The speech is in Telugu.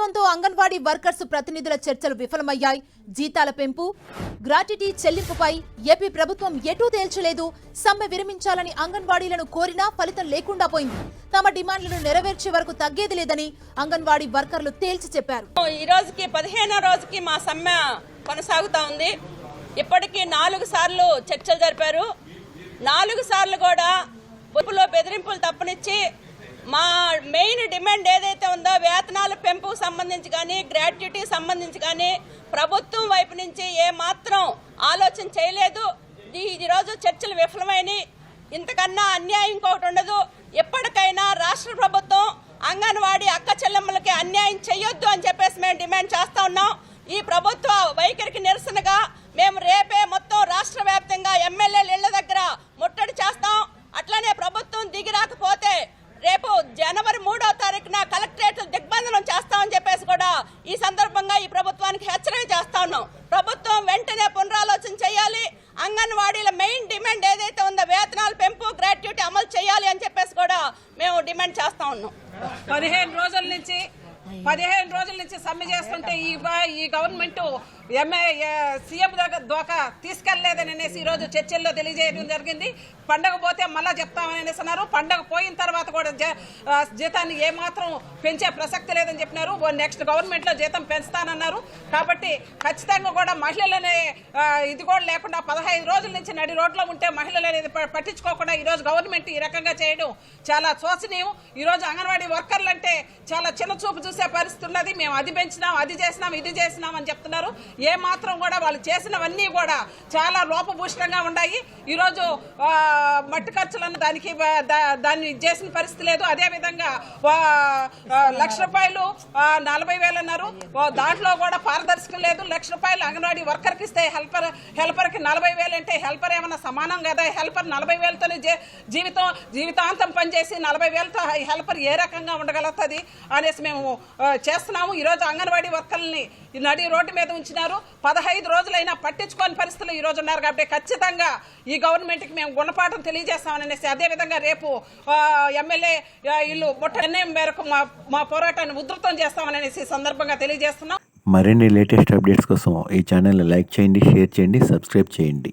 ప్రభుత్వంతో అంగన్వాడీ వర్కర్స్ ప్రతినిధుల చర్చలు విఫలమయ్యాయి. జీతాల పెంపు గ్రాట్యుటీ చెల్లింపుపై ఏపీ ప్రభుత్వం ఎటూ తేల్చలేదు. సమ్మె విరమించాలని అంగన్వాడీలను కోరినా ఫలితం లేకుండా పోయింది. తమ డిమాండ్లను నెరవేర్చే వరకు తగ్గేది లేదని అంగన్వాడీ వర్కర్లు తేల్చి చెప్పారు. ఈ రోజుకి పదిహేనో రోజుకి మా సమ్మె కొనసాగుతా ఉంది. ఇప్పటికీ నాలుగు సార్లు చర్చలు జరిపారు. నాలుగు సార్లు కూడా పొప్పులో బెదిరింపులు తప్పనిచ్చి మా మెయిన్ డిమాండ్ ఏదైతే ఉందో వేతనాల పెంపుకు సంబంధించి కానీ గ్రాట్యుటీ సంబంధించి కానీ ప్రభుత్వం వైపు నుంచి ఏ మాత్రం ఆలోచన చేయలేదు. ఈరోజు చర్చలు విఫలమైనవి ఇంతకన్నా అన్యాయం ఇంకొకటి ఉండదు. ఎప్పటికైనా రాష్ట్ర ప్రభుత్వం అంగన్వాడీ అక్క చెల్లెమ్మలకి అన్యాయం చేయొద్దు అని చెప్పేసి మేము డిమాండ్ చేస్తూ ఉన్నాం. ఈ ప్రభుత్వ వైఖరికి నిరసనగా మేము రేపే మొత్తం రాష్ట్ర వ్యాప్తంగా ఎమ్మెల్యేల ఇళ్ళ దగ్గర ముట్టడి చేస్తాం. అట్లనే ప్రభుత్వం దిగి రాకపోతే రేపు జనవరి మూడో తారీఖున కలెక్టరేట్ దిగ్బంధనం చేస్తామని చెప్పేసి కూడా ఈ సందర్భంగా ఈ ప్రభుత్వానికి హెచ్చరిక చేస్తా ఉన్నాం. ప్రభుత్వం వెంటనే పునరాలోచన చేయాలి. అంగన్వాడీల మెయిన్ డిమాండ్ ఏదైతే ఉందో వేతనాలు పెంపు గ్రాట్యుటీ అమలు చేయాలి అని చెప్పేసి కూడా మేము డిమాండ్ చేస్తా ఉన్నాం. పదిహేను రోజుల నుంచి పదిహేను రోజుల నుంచి సమ్మె చేస్తుంటే ఈ ఈ గవర్నమెంట్ ఎంఏ సీఎం దగ్గర దోక తీసుకెళ్ళేదని అనేసి ఈ రోజు చర్చల్లో తెలియజేయడం జరిగింది. పండగ పోతే మళ్ళా చెప్తామని అనేసి అన్నారు పండగ పోయిన తర్వాత కూడా జీతాన్ని ఏమాత్రం పెంచే ప్రసక్తి లేదని చెప్పినారు. నెక్స్ట్ గవర్నమెంట్లో జీతం పెంచుతానన్నారు. కాబట్టి ఖచ్చితంగా కూడా మహిళలనే ఇది కూడా లేకుండా పదహైదు రోజుల నుంచి నడి రోడ్లో ఉంటే మహిళలు అనేది పట్టించుకోకుండా ఈ రోజు గవర్నమెంట్ ఈ రకంగా చేయడం చాలా శోచనీయం. ఈ రోజు అంగన్వాడీ వర్కర్లు అంటే చాలా చిన్న చూపు చూసే పరిస్థితి ఉన్నది మేము అది పెంచినాం అది చేసినాం ఇది చేసినాం అని చెప్తున్నారు. ఏ మాత్రం కూడా వాళ్ళు చేసినవన్నీ కూడా చాలా లోపభూషణంగా ఉన్నాయి. ఈరోజు మట్టి ఖర్చులను దానికి దాన్ని చేసిన పరిస్థితి లేదు. అదేవిధంగా లక్ష రూపాయలు నలభై వేలు అన్నారు. దాంట్లో కూడా పారదర్శకం లేదు. లక్ష రూపాయలు అంగన్వాడీ వర్కర్కి ఇస్తే హెల్పర్ హెల్పర్కి నలభై వేలు అంటే హెల్పర్ ఏమన్నా సమానం కదా? హెల్పర్ నలభై వేలతోనే జీవితం జీవితాంతం పనిచేసి నలభై వేలతో హెల్పర్ ఏ రకంగా ఉండగలుగుతుంది అనేసి మేము చేస్తున్నాము. ఈరోజు అంగన్వాడీ వర్కర్లని నడి రోడ్డు మీద ఉంచినారు. పదహైదు రోజులైనా పట్టించుకోని పరిస్థితులు ఈరోజు ఉన్నారు కాబట్టి ఖచ్చితంగా ఈ గవర్నమెంట్కి మేము గుణపాఠం తెలియజేస్తామని అనేసి అదేవిధంగా రేపు ఎమ్మెల్యే ఇల్లు ముట్ట నిర్ణయం మేరకు మా మా పోరాటాన్ని ఉధృతం చేస్తామని అనేసి సందర్భంగా తెలియజేస్తున్నాం. మరిన్ని లేటెస్ట్ అప్డేట్స్ కోసం ఈ ఛానల్ని లైక్ చేయండి షేర్ చేయండి సబ్స్క్రైబ్ చేయండి.